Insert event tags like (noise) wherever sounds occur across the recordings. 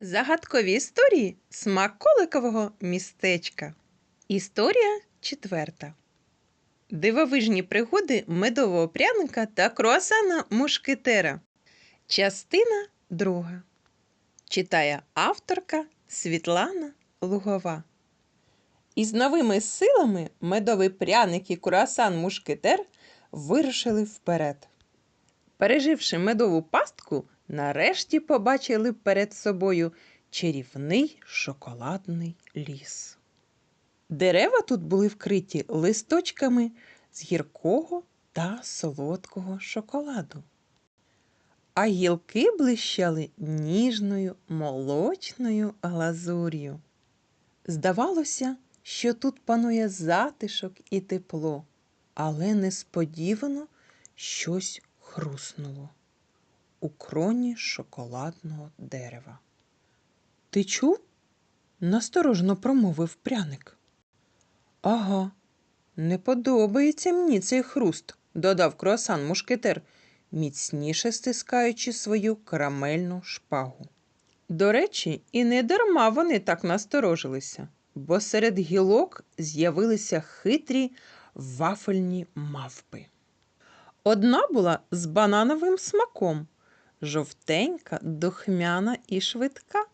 Загадкові історії смаколикового містечка. Історія четверта. Дивовижні пригоди медового пряника та круасана мушкетера. Частина друга. Читає авторка Світлана Лугова. Із новими силами медовий пряник і круасан мушкетер вирушили вперед. Переживши медову пастку, нарешті побачили перед собою чарівний шоколадний ліс. Дерева тут були вкриті листочками з гіркого та солодкого шоколаду, а гілки блищали ніжною молочною глазур'ю. Здавалося, що тут панує затишок і тепло, але несподівано щось хруснуло у кроні шоколадного дерева. Ти чув? насторожно промовив пряник. Ага, не подобається мені цей хруст, додав круасан мушкетер, міцніше стискаючи свою карамельну шпагу. До речі, і не дарма вони так насторожилися, бо серед гілок з'явилися хитрі вафельні мавпи. Одна була з банановим смаком, жовтенька, духмяна і швидка.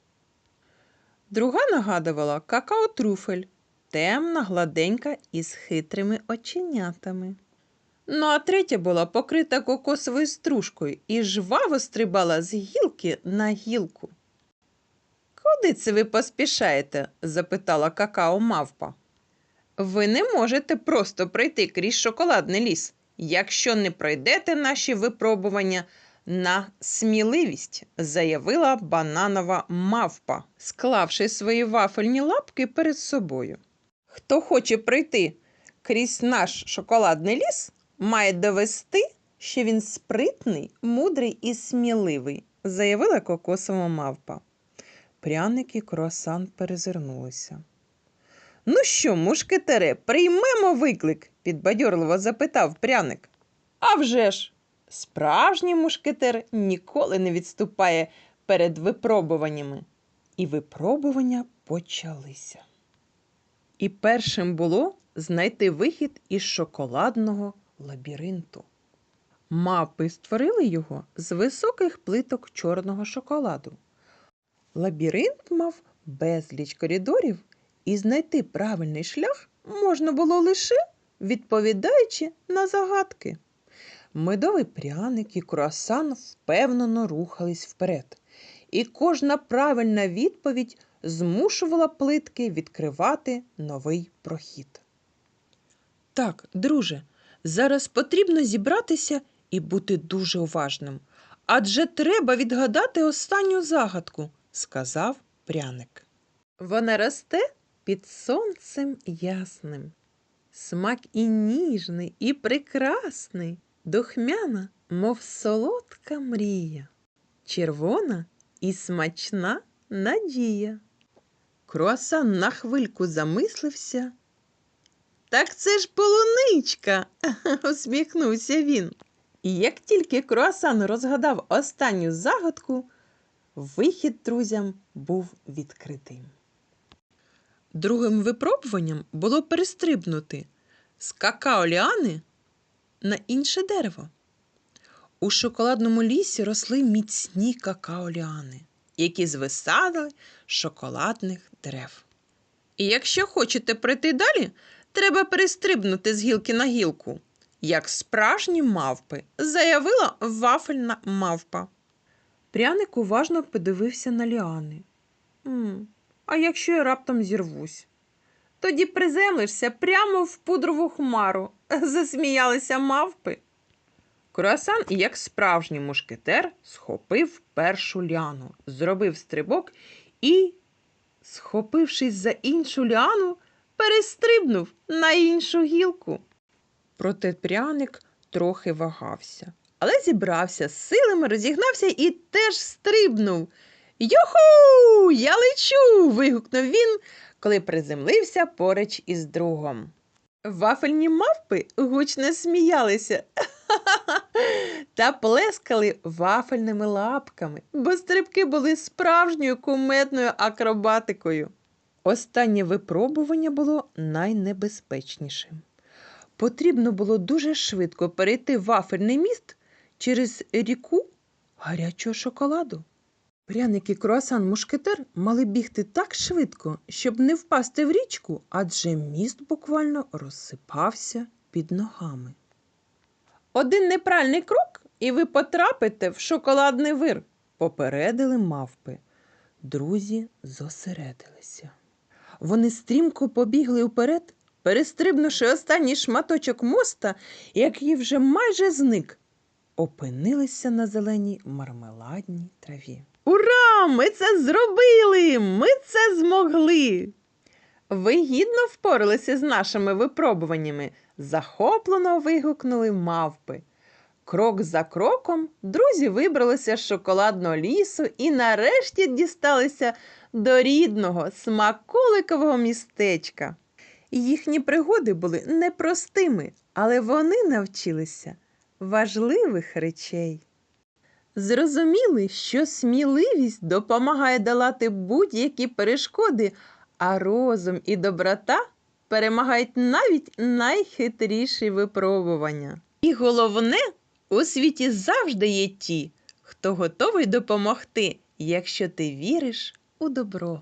Друга нагадувала какао-трюфель, темна, гладенька із хитрими оченятами. Ну, а третя була покрита кокосовою стружкою і жваво стрибала з гілки на гілку. Куди це ви поспішаєте? запитала какао мавпа. Ви не можете просто пройти крізь шоколадний ліс, якщо не пройдете наші випробування на сміливість, заявила бананова мавпа, склавши свої вафельні лапки перед собою. Хто хоче пройти крізь наш шоколадний ліс, має довести, що він спритний, мудрий і сміливий, заявила кокосова мавпа. Пряник і круасан перезирнулися. Ну що, мушкетере, приймемо виклик? підбадьорливо запитав пряник. «А вже ж! Справжній мушкетер ніколи не відступає перед випробуваннями. І випробування почалися. І першим було знайти вихід із шоколадного лабіринту. Мапи створили його з високих плиток чорного шоколаду. Лабіринт мав безліч коридорів, і знайти правильний шлях можна було лише відповідаючи на загадки. Медовий пряник і круасан впевнено рухались вперед, і кожна правильна відповідь змушувала плитки відкривати новий прохід. Так, друже, зараз потрібно зібратися і бути дуже уважним, адже треба відгадати останню загадку, сказав пряник. Вона росте під сонцем ясним. Смак і ніжний, і прекрасний, духмяна, мов солодка мрія, червона і смачна надія. Круасан на хвильку замислився. Так це ж полуничка, (laughs) усміхнувся він. І як тільки круасан розгадав останню загадку, вихід друзям був відкритим. Другим випробуванням було перестрибнути з какао-ліани на інше дерево. У шоколадному лісі росли міцні какао-ліани, які звисали шоколадних дерев. І якщо хочете пройти далі, треба перестрибнути з гілки на гілку, як справжні мавпи, заявила вафельна мавпа. Пряник уважно подивився на ліани. «М, а якщо я раптом зірвусь? Тоді приземлишся прямо в пудрову хмару, (laughs) засміялися мавпи. Круасан, як справжній мушкетер, схопив першу ляну, зробив стрибок і, схопившись за іншу ляну, перестрибнув на іншу гілку. Проте пряник трохи вагався, але зібрався з силами, розігнався і теж стрибнув. Юху! Я лечу. вигукнув він, коли приземлився поруч із другом. Вафельні мавпи гучно сміялися. (laughs) та плескали вафельними лапками, бо стрибки були справжньою кумедною акробатикою. Останнє випробування було найнебезпечнішим. Потрібно було дуже швидко перейти вафельний міст через ріку гарячого шоколаду. Пряники круасан мушкетер мали бігти так швидко, щоб не впасти в річку, адже міст буквально розсипався під ногами. Один неправильний крок, і ви потрапите в шоколадний вир, попередили мавпи. Друзі зосередилися. Вони стрімко побігли вперед, перестрибнувши останній шматочок моста, який вже майже зник, опинилися на зеленій мармеладній траві. Ура! Ми це зробили! Ми це змогли! Ви гідно впоралися з нашими випробуваннями, захоплено вигукнули мавпи. Крок за кроком друзі вибралися з шоколадного лісу і нарешті дісталися до рідного смаколикового містечка. Їхні пригоди були непростими, але вони навчилися важливих речей. Зрозуміли, що сміливість допомагає долати будь-які перешкоди, а розум і доброта перемагають навіть найхитріші випробування. І головне, у світі завжди є ті, хто готовий допомогти, якщо ти віриш у добро.